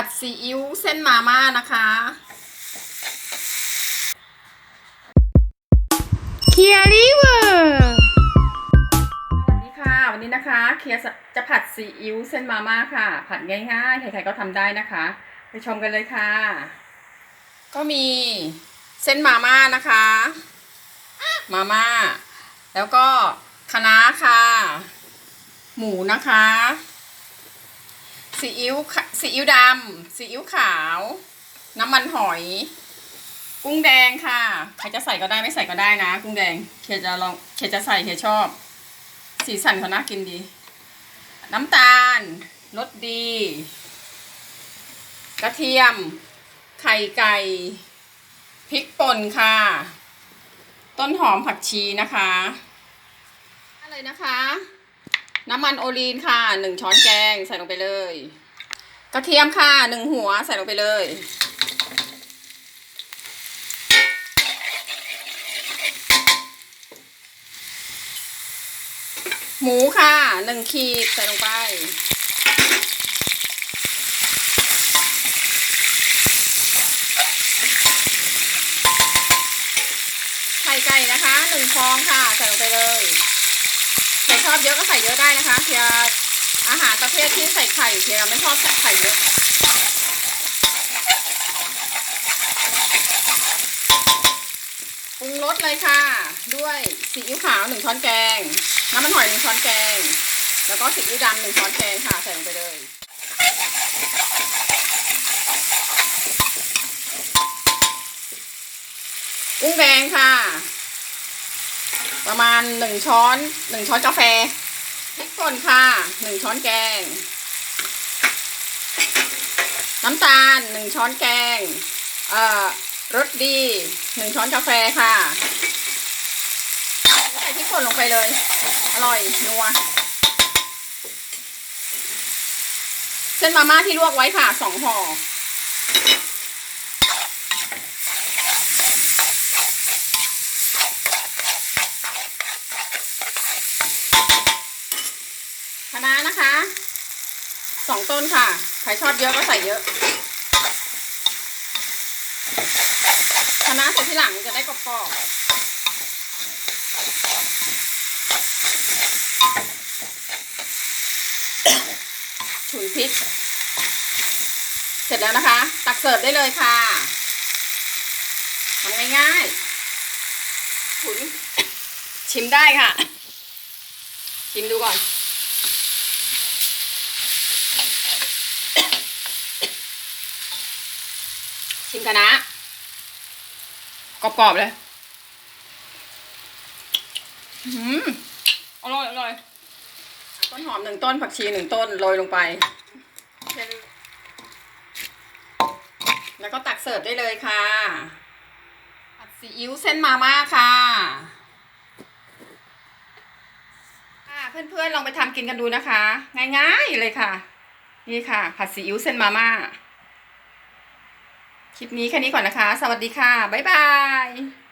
ผัดซีอิ๊วเส้นมาม่านะคะเคียริเวอร์สวัสดีค่ะ วันนี้นะคะเคียร์จะผัดซีอิ๊วเส้นมาม่าค่ะ ผัดง่ายๆ ใครๆก็ทำได้นะคะ ไปชมกันเลยค่ะ ก็มีเส้นมาม่านะคะ มาม่า แล้วก็คะน้าค่ะ หมูนะคะ ซีอิ๊วซีอิ๊วดำซีอิ๊วขาว น้ำมันหอย กุ้งแดงค่ะ ใครจะใส่ก็ได้ไม่ใส่ก็ได้นะ กุ้งแดงเคียจะลองเคียจะใส่เคียชอบ สีสันเขาน่ากินดี น้ำตาลรสดี กระเทียม ไข่ไก่พริกป่นค่ะ ต้นหอมผักชีนะคะอะไรนะคะ น้ำมันโอลีนค่ะหนึ่งช้อนแกงใส่ลงไปเลย กระเทียมค่ะหนึ่งหัวใส่ลงไปเลย หมูค่ะหนึ่งขีดใส่ลงไป ไข่ไก่นะคะหนึ่งฟองค่ะ ใส่ลงไปเลย ใครชอบเยอะก็ใส่เยอะได้นะคะเพียอาหารประเภทที่ใส่ไข่เพียไม่ชอบใส่ไข่เยอะปรุงรสเลยค่ะ ด้วยซีอิ๊วขาวหนึ่งช้อนแกง น้ำมันหอยหนึ่งช้อนแกง แล้วก็ซีอิ๊วดำหนึ่งช้อนแกงค่ะ ใส่ลงไปเลยกุ้งแดงค่ะ ประมาณหนึ่งช้อนหนึ่งช้อนกาแฟพริกป่นค่ะหนึ่งช้อนแกง น้ำตาลหนึ่งช้อนแกงเอ่อรสดีหนึ่งช้อนกาแฟค่ะใส่พริกป่นลงไปเลย อร่อยนัวเส้นมาม่าที่ลวกไว้ค่ะสองห่อ คะน้านะคะ สองต้นค่ะ ใครชอบเยอะก็ใส่เยอะคะน้าใส่ที่หลังจะได้กรอบๆฉุยพริก เสร็จแล้วนะคะ ตักเสิร์ฟได้เลยค่ะทำง่ายๆขุนชิมได้ค่ะ ชิมดูก่อน ชิมกันะกรอบๆเลยอืมอร่อยอร่อยต้นหอมหนึ่งต้นผักชีหนึ่งต้นโรยลงไป แล้วก็ตักเสิร์ฟได้เลยค่ะผัดซีอิ๊วเส้นมาม่าค่ะค่ะเพื่อนๆลองไปทำกินกันดูนะคะ ง่ายๆเลยค่ะ นี่ค่ะ ผัดซีอิ๊วเส้นมาม่า คลิปนี้แค่นี้ก่อนนะคะ สวัสดีค่ะ บ๊ายบาย